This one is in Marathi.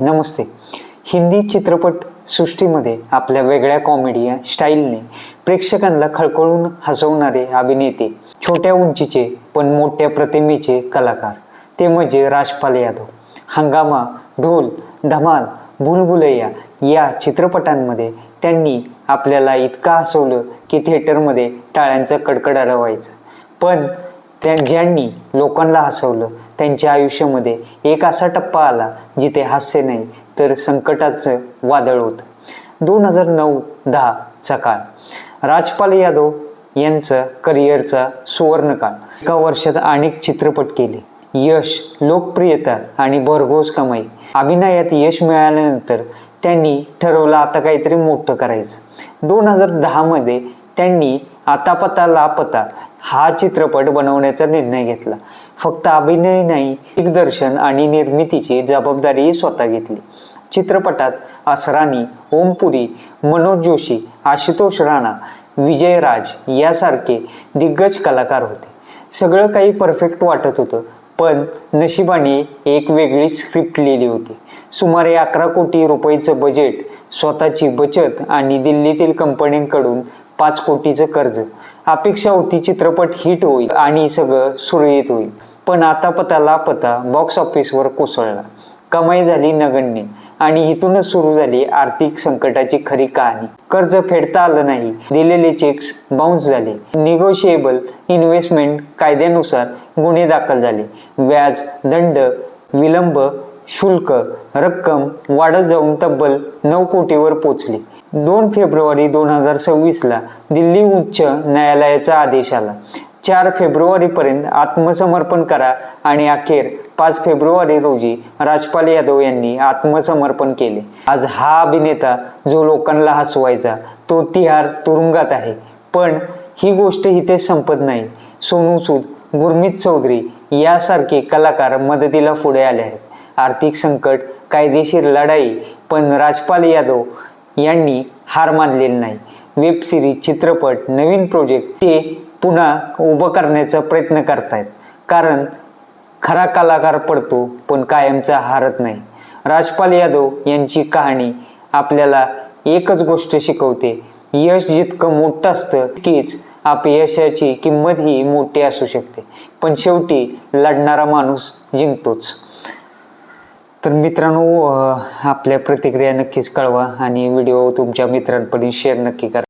नमस्ते. हिंदी चित्रपट सृष्टीमध्ये आपल्या वेगळ्या कॉमेडी स्टाईलने प्रेक्षकांना खळखळून हसवणारे अभिनेते छोट्या उंचीचे पण मोठ्या प्रतिमेचे कलाकार ते म्हणजे राजपाल यादव. हंगामा ढोल धमाल भुलभुलैया या चित्रपटांमध्ये त्यांनी आपल्याला इतका हसवलं की थिएटरमध्ये टाळ्यांचा कडकडाट व्हायचा. पण त्या ज्यांनी लोकांना हसवलं त्यांच्या आयुष्यामध्ये एक असा टप्पा आला जिथे हास्य नाही तर संकटाचं वादळ होतं. दोन हजार नऊ दहाचा काळ. राजपाल यादव यांचं करिअरचा सुवर्णकाळ. एका वर्षात अनेक चित्रपट केले. यश लोकप्रियता आणि भरघोस कमाई. अभिनयात यश मिळाल्यानंतर त्यांनी ठरवलं आता काहीतरी मोठं करायचं. दोन हजार दहामध्ये त्यांनी आता पता लापता हा चित्रपट बनवण्याचा निर्णय घेतला. फक्त अभिनय नाही दिग्दर्शन आणि निर्मितीची जबाबदारी स्वतः घेतली. चित्रपटात असरानी ओमपुरी मनोज जोशी आशुतोष राणा विजयराज यासारखे दिग्गज कलाकार होते. सगळं काही परफेक्ट वाटत होतं पण नशिबाने एक वेगळी स्क्रिप्ट लिहिली होती. सुमारे अकरा कोटी रुपयेचं बजेट स्वतःची बचत आणि दिल्लीतील कंपन्यांकडून पाच कोटीचं कर्ज. अपेक्षा होती चित्रपट हिट होईल आणि सगळं सुरळीत होईल. पण आता पता बॉक्स ऑफिसवर कोसळला. कमाई झाली नगण्य आणि इथूनच सुरू झाली आर्थिक संकटाची खरी कहाणी. कर्ज फेडता आलं नाही. दिलेले चेक्स बाउन्स झाले. निगोशिएबल इन्व्हेस्टमेंट कायद्यानुसार गुन्हे दाखल झाले. व्याज दंड विलंब शुल्क रक्कम वाढत जाऊन तब्बल नऊ कोटीवर पोचली. दोन फेब्रुवारी दोन हजार सव्वीसला दिल्ली उच्च न्यायालयाचा आदेश आला. चार फेब्रुवारीपर्यंत आत्मसमर्पण करा आणि अखेर पाच फेब्रुवारी रोजी राजपाल यादव यांनी आत्मसमर्पण केले. आज हा अभिनेता जो लोकांना हसवायचा तो तिहार तुरुंगात आहे. पण ही गोष्ट इथे संपत नाही. सोनू सूद गुरमीत चौधरी यासारखे कलाकार मदतीला पुढे आले आहेत. आर्थिक संकट कायदेशीर लढाई पण राजपाल यादव यांनी हार मानलेली नाही. वेब सिरीज चित्रपट नवीन प्रोजेक्ट ते पुन्हा उभं करण्याचा प्रयत्न करतायत. कारण खरा कलाकार पडतो पण कायमचा हारत नाही. राजपाल यादव यांची कहाणी आपल्याला एकच गोष्ट शिकवते. यश जितकं मोठं असतं तितकीच अपयशाची किंमत ही मोठी असू शकते. पण शेवटी लढणारा माणूस जिंकतोच. तर मित्रांनो आपल्या प्रतिक्रिया नक्कीच कळवा आणि व्हिडिओ तुमच्या मित्रांपर्यंत शेअर नक्की करा.